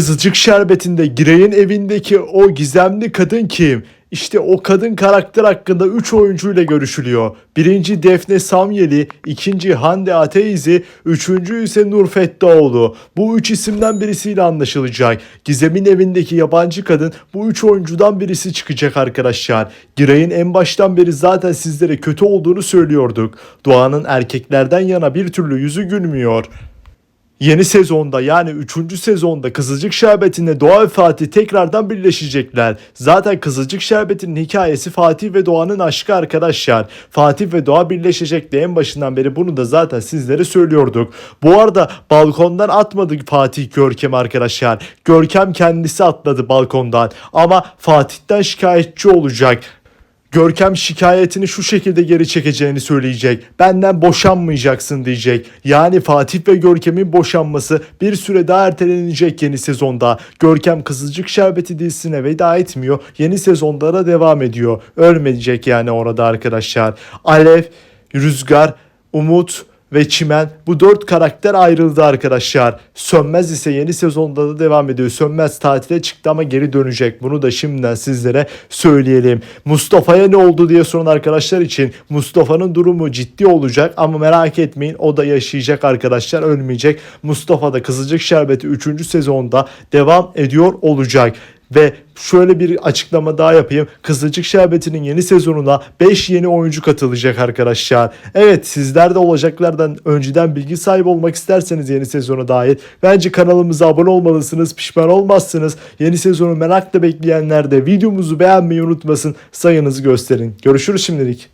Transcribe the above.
Kızılcık Şerbeti'nde Girey'in evindeki o gizemli kadın kim? İşte o kadın karakter hakkında 3 oyuncuyla görüşülüyor. Birinci Defne Samyeli, ikinci Hande Ateizi, üçüncü ise Nur Fettaoğlu. Bu üç isimden birisiyle anlaşılacak. Gizem'in evindeki yabancı kadın bu üç oyuncudan birisi çıkacak arkadaşlar. Giray'ın en baştan beri zaten sizlere kötü olduğunu söylüyorduk. Doğan'ın erkeklerden yana bir türlü yüzü gülmüyor. Yeni sezonda yani 3. sezonda Kızılcık Şerbeti'nde Doğa ve Fatih tekrardan birleşecekler. Zaten Kızılcık Şerbeti'nin hikayesi Fatih ve Doğan'ın aşkı arkadaşlar. Fatih ve Doğa birleşecekti en başından beri bunu da zaten sizlere söylüyorduk. Bu arada balkondan atmadı Fatih Görkem arkadaşlar. Görkem kendisi atladı balkondan ama Fatih'ten şikayetçi olacak. Görkem şikayetini şu şekilde geri çekeceğini söyleyecek. Benden boşanmayacaksın diyecek. Yani Fatih ve Görkem'in boşanması bir süre daha ertelenecek yeni sezonda. Görkem Kızılcık Şerbeti dizisine veda etmiyor. Yeni sezonlara devam ediyor. Ölmeyecek yani orada arkadaşlar. Alev, Rüzgar, Umut ve Çimen bu dört karakter ayrıldı arkadaşlar. Sönmez ise yeni sezonda da devam ediyor. Sönmez tatile çıktı ama geri dönecek. Bunu da şimdiden sizlere söyleyelim. Mustafa'ya ne oldu diye soran arkadaşlar için Mustafa'nın durumu ciddi olacak ama merak etmeyin o da yaşayacak arkadaşlar ölmeyecek. Mustafa da Kızılcık Şerbeti 3. sezonda devam ediyor olacak. Ve şöyle bir açıklama daha yapayım. Kızılcık Şerbeti'nin yeni sezonuna 5 yeni oyuncu katılacak arkadaşlar. Evet sizler de olacaklardan önceden bilgi sahibi olmak isterseniz yeni sezona dair bence kanalımıza abone olmalısınız. Pişman olmazsınız. Yeni sezonu merakla bekleyenler de videomuzu beğenmeyi unutmasın. Sayınızı gösterin. Görüşürüz şimdilik.